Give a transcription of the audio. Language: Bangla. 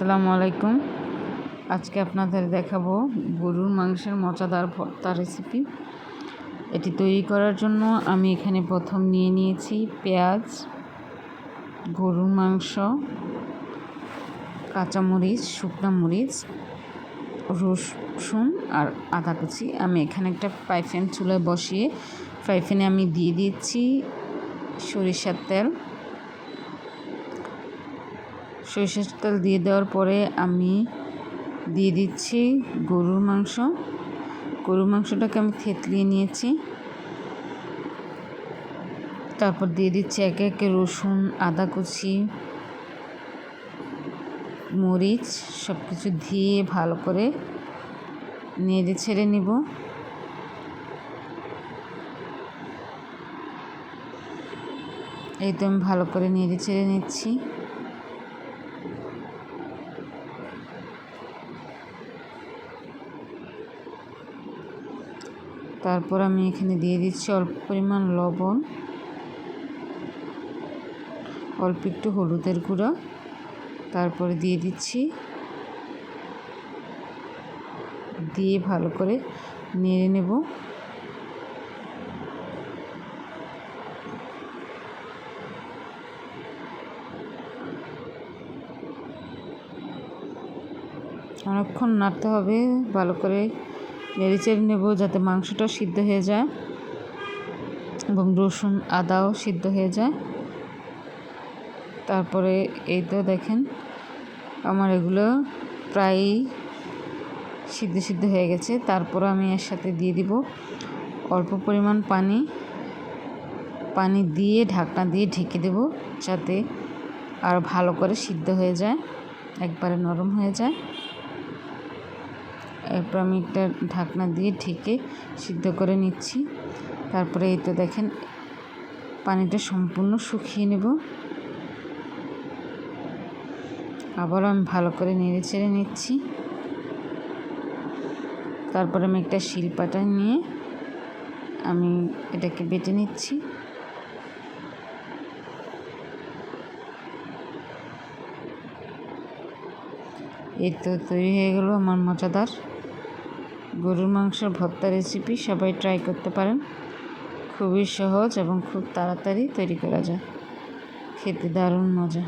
আসসালামু আলাইকুম। আজকে আপনাদের দেখাবো গরুর মাংসের মজাদার ভর্তা রেসিপি এটি তৈরি করার জন্য আমি এখানে প্রথম নিয়ে নিয়েছি পেঁয়াজ, গরুর মাংস, কাঁচামরিচ, শুকনো মরিচ, রসুন আর আদা কুচি। আমি এখানে একটা পাইফেন চুলায় বসিয়ে ফ্রাইফ্যানে আমি দিয়ে দিচ্ছি সরিষার তেল। সরিষার তেল দিয়ে দেওয়ার পরে আমি দিয়ে দিচ্ছি গরুর মাংস। গরুর মাংসটাকে আমি থেতলিয়ে নিয়েছি। তারপর দিয়ে দিচ্ছি একে একে রসুন, আদা কুচি, মরিচ সব কিছু দিয়ে ভালো করে নেড়ে ছেড়ে নিব। এই তো আমি ভালো করে নেড়ে ছেড়ে নিচ্ছি। তারপর আমি এখানে দিয়ে দিচ্ছি অল্প পরিমাণ লবণ, অল্প একটু হলুদের গুঁড়া, তারপরে দিয়ে দিচ্ছি, দিয়ে ভালো করে নেড়ে নেব। অনেকক্ষণ নাড়তে হবে, ভালো করে নেড়ে চেড়ে নেব যাতে মাংসটা সিদ্ধ হয়ে যায় এবং রসুন আদাও সিদ্ধ হয়ে যায়। তারপরে এই তো দেখেন আমার এগুলো প্রায় সিদ্ধ সিদ্ধ হয়ে গেছে। তারপর আমি এর সাথে দিয়ে দিব অল্প পরিমাণ পানি। পানি দিয়ে, ঢাকনা দিয়ে ঢেকে দেব যাতে আর ভালো করে সিদ্ধ হয়ে যায়, একবারে নরম হয়ে যায়। এরপর আমি একটা ঢাকনা দিয়ে ঢেকে সিদ্ধ করে নিচ্ছি। তারপরে এই তো দেখেন, পানিটা সম্পূর্ণ শুকিয়ে নেব। আবারও আমি ভালো করে নেড়ে চেড়ে নিচ্ছি। তারপরে আমি একটা শিলপাটা নিয়ে আমি এটাকে বেটে নিচ্ছি। এই তো তৈরি হয়ে গেল আমার মজাদার গরুর মাংসের ভর্তা রেসিপি সবাই ট্রাই করতে পারেন। খুবই সহজ এবং খুব তাড়াতাড়ি তৈরি করা যায়। খেতে দারুণ মজা।